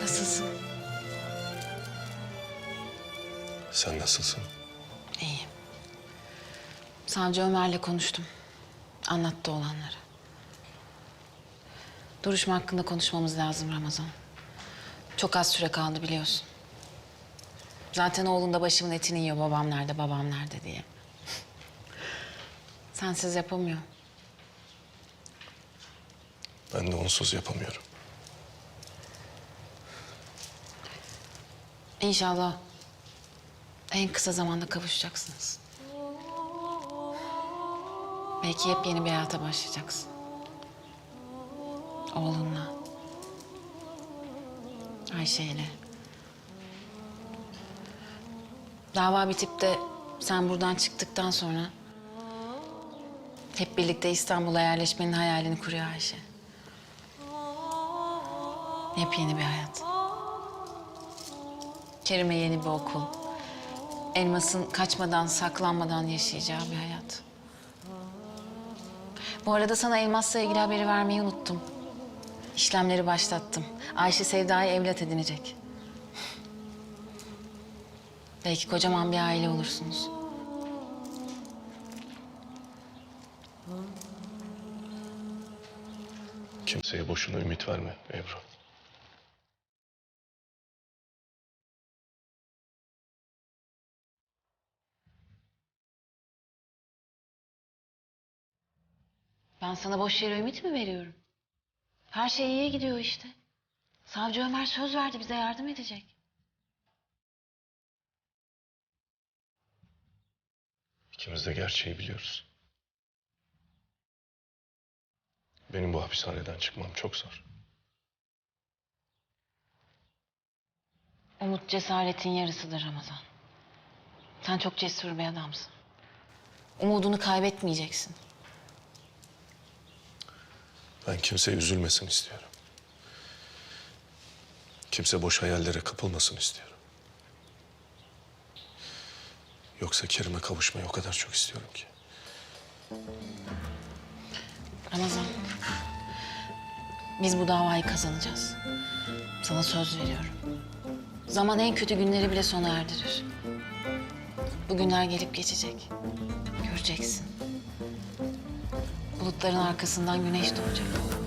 Nasılsın? Sen nasılsın? İyiyim. Savcı Ömer'le konuştum. Anlattı olanları. Duruşma hakkında konuşmamız lazım Ramazan. Çok az süre kaldı biliyorsun. Zaten oğlum da başımın etini yiyor babam nerede, babam nerede diye. Sensiz yapamıyor. Ben de onsuz yapamıyorum. İnşallah en kısa zamanda kavuşacaksınız. Belki yepyeni bir hayata başlayacaksın. Oğlunla. Ayşe'yle. Dava bitip de sen buradan çıktıktan sonra... ...hep birlikte İstanbul'a yerleşmenin hayalini kuruyor Ayşe. Yepyeni bir hayat. Kerim'e yeni bir okul. Elmas'ın kaçmadan, saklanmadan yaşayacağı bir hayat. Bu arada sana Elmas'la ilgili haberi vermeyi unuttum. İşlemleri başlattım. Ayşe Sevda'yı evlat edinecek. Belki kocaman bir aile olursunuz. Kimseye boşuna ümit verme Ebru. Ben sana boş yere ümit mi veriyorum? Her şey iyiye gidiyor işte. Savcı Ömer söz verdi bize yardım edecek. İkimiz de gerçeği biliyoruz. Benim bu hapishaneden çıkmam çok zor. Umut cesaretin yarısıdır Ramazan. Sen çok cesur bir adamsın. Umudunu kaybetmeyeceksin. Ben kimse üzülmesin istiyorum. Kimse boş hayallere kapılmasın istiyorum. Yoksa Kerim'e kavuşmayı o kadar çok istiyorum ki. Ramazan. Biz bu davayı kazanacağız. Sana söz veriyorum. Zaman en kötü günleri bile sona erdirir. Bu günler gelip geçecek. Göreceksin. Bulutların arkasından güneş doğacak.